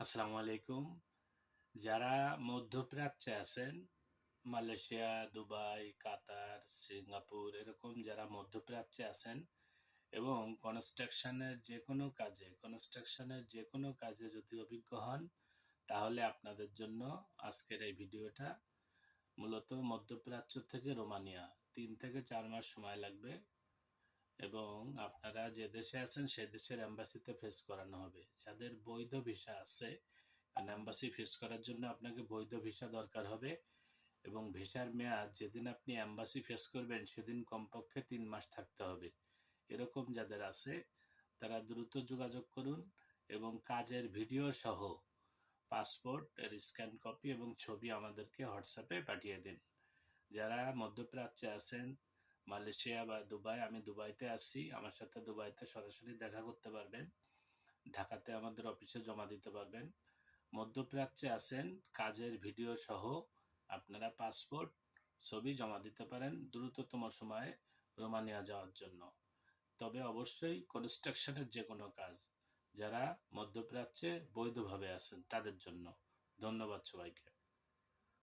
আসসালামু আলাইকুম। যারা মধ্যপ্রাচ্যে আছেন, মালয়েশিয়া, দুবাই, কাতার, সিঙ্গাপুর, এরকম যারা মধ্যপ্রাচ্যে আছেন এবং কনস্ট্রাকশনের যে কোনো কাজে, কনস্ট্রাকশনের যে কোনো কাজে যদি অভিজ্ঞ হন, তাহলে আপনাদের জন্য আজকের এই ভিডিওটা মূলত মধ্যপ্রাচ্য থেকে রোমানিয়া। তিন থেকে চার মাস সময় লাগবে এবং আপনারা যে দেশে আছেন, সেই দেশের অ্যাম্বাসিতে ফেস করানো হবে। যাদের বৈধ ভিসা আছে, কারণ অ্যাম্বাসি ফেস করার জন্য আপনাকে বৈধ ভিসা দরকার হবে এবং ভিসার মেয়াদ যেদিন আপনি অ্যাম্বাসি ফেস করবেন, সেদিন কমপক্ষে তিন মাস থাকতে হবে। এরকম যাদের আছে, তারা দ্রুত যোগাযোগ করুন এবং কাজের ভিডিও সহ পাসপোর্ট এর স্ক্যান কপি এবং ছবি আমাদেরকে হোয়াটসঅ্যাপে পাঠিয়ে দিন। যারা মধ্যপ্রাচ্যে আছেন মালয়েশিয়া বা দুবাই, আমি দুবাইতে আছি। আমার সাথে দুবাইতে সরাসরি দেখা করতে পারবেন। ঢাকাতে আমাদের অফিসে জমা দিতে পারবেন। মধ্যপ্রাচ্যে আছেন, কাজের ভিডিও সহ আপনারা পাসপোর্ট, ছবি জমা দিতে পারেন দ্রুততম সময়ে রোমানিয়া যাওয়ার জন্য। তবে অবশ্যই কনস্ট্রাকশনের যে কোনো কাজ, যারা মধ্যপ্রাচ্যে বৈধভাবে আছেন তাদের জন্য। ধন্যবাদ সবাইকে।